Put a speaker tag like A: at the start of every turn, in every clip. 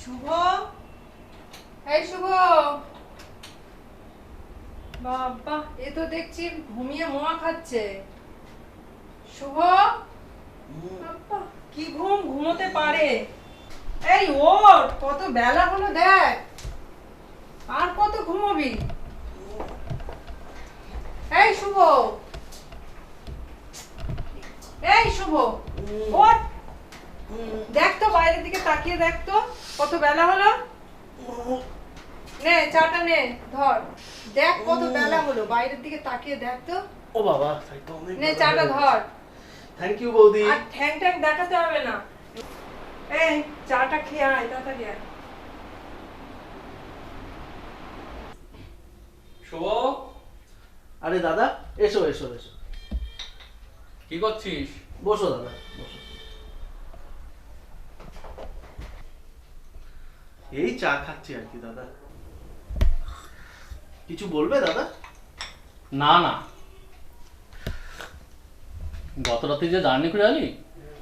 A: শুভ এই শুভ। বাবা, এ তো দেখছি ঘুমিয়ে মোয়া খাচ্ছে। শুভ? কি ঘুম? ঘুমোতে পারে। এই ওর, কত বেলা হলো দেখ। আর কত ঘুমোবি? এই শুভ। এই শুভ, ওঠ। দেখ তো বাইরের দিকে তাকিয়ে দেখ তো, কত বেলা হলো। নে চাটা নে ধর। দেখ কত বেলা হলো বাইরের দিকে তাকিয়ে দেখ তো।
B: ও বাবা তাই তো অনেক
A: নে চাটা ধর।
B: থ্যাংক ইউ বৌদি।
A: আর ঠ্যাং ঠ্যাং দেখাতে হবে না। এই চাটা খেয়ে আয় তাড়াতাড়ি আয়।
C: শুভ।
B: আরে দাদা এসো এসো এসো।
C: কি করছিস?
B: বসো দাদা বসো। এই চা খাচ্ছি আর কি দাদা। কিছু বলবে দাদা?
C: না না। গত রাতে যে জার্নি করে আলি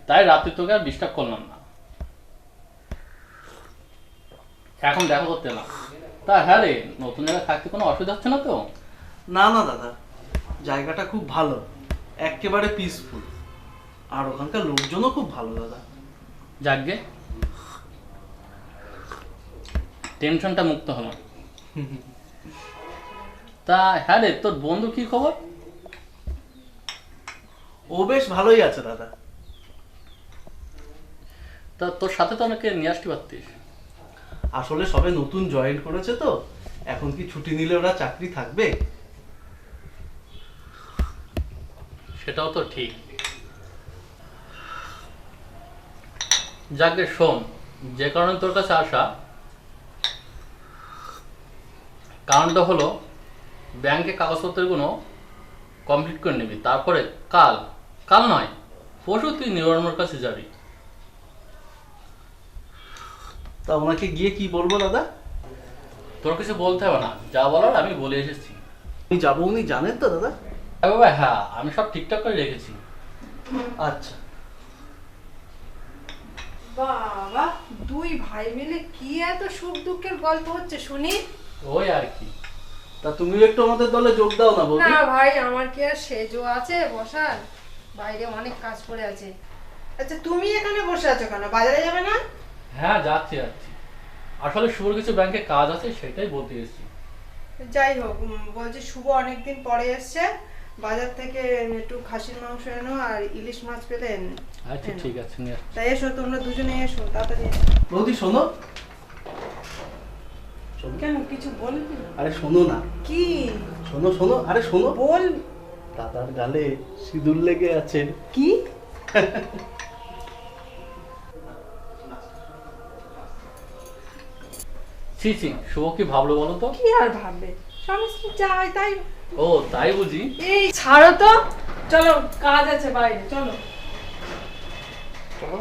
C: তাই রাত্রি তোকে আর ডিস্টার্ব করলাম না। এখন দেখা করতে এলাম। তা হ্যাঁ রে নতুন জায়গায় থাকতে কোনো অসুবিধা হচ্ছে না তো?
B: না না দাদা। জায়গাটা খুব ভালো। একেবারে পিসফুল আর ওখানকার লোকজনও খুব ভালো দাদা।
C: যাকগে টেনশনটা মুক্ত হলাম। তা হ্যাঁ রে তোর বন্ধু কি খবর?
B: ও বেশ ভালোই আছে দাদা।
C: তা তোর সাথে তো অনেকে নিয়ে আসতে পারতিস।
B: আসলে সবে নতুন জয়েন করেছে তো এখন কি ছুটি নিলে ওরা চাকরি থাকবে?
C: সেটাও তো ঠিক। যাকে শোন যে কারণে তোর কাছে আসা কারণটা হলো ব্যাংকে কাগজপত্রগুলো কমপ্লিট করে নিবি। তারপরে কাল কাল নয় পরশু তুই নিউরমের কাছে যাবি।
B: তা ওনাকে গিয়ে কি বলব দাদা?
C: তোর কিছু বলতে হবে না। যা বলার আমি বলে এসেছি।
B: উনি যাব উনি জানেন তো দাদা।
C: হ্যাঁ বাবা হ্যাঁ আমি সব ঠিকঠাক করে রেখেছি।
B: আচ্ছা।
A: বাবা দুই ভাই মিলে কি এত সুখ দুঃখের গল্প হচ্ছে শুনি?
C: ওই আর কি।
B: তা তুমিও একটু আমাদের দলে যোগ দাও না বৌদি।
A: না ভাই আমার কি আর সেজো আছে বসার? বাইরে অনেক কাজ পড়ে আছে। আচ্ছা তুমি এখানে বসে আছো কেন? বাজারে যাবে না?
C: হ্যাঁ যাচ্ছি যাচ্ছি। আসলে শুভর কিছু ব্যাংকে কাজ আছে সেটাই বলতে এসেছি।
A: যাই হোক বলছি শুভ অনেকদিন পরে এসছে। বাজার থেকে একটু খাসির মাংস এনো আর ইলিশ মাছ পেলেন
C: আচ্ছা ঠিক আছে নিয়ে।
A: তাই এসো তোমরা দুজনে এসো তাড়াতাড়ি
B: বৌদি শোনো। শোনো।
A: কেন কিছু বলবি
B: আরে শোনো না।
A: কি?
B: শোনো শোনো আরে শোনো।
A: বল।
B: দাদার গালে সিঁদুর লেগে আছে।
A: কি?
C: ছি ছি শুভ কি ভাবলো বলো তো?
A: কি আর ভাববে? স্বামী স্ত্রী যা হয় তাই।
C: ও তাই বুঝি?
A: এই ছাড়ো তো। চলো কাজ আছে বাইরে চলো।
C: চলো।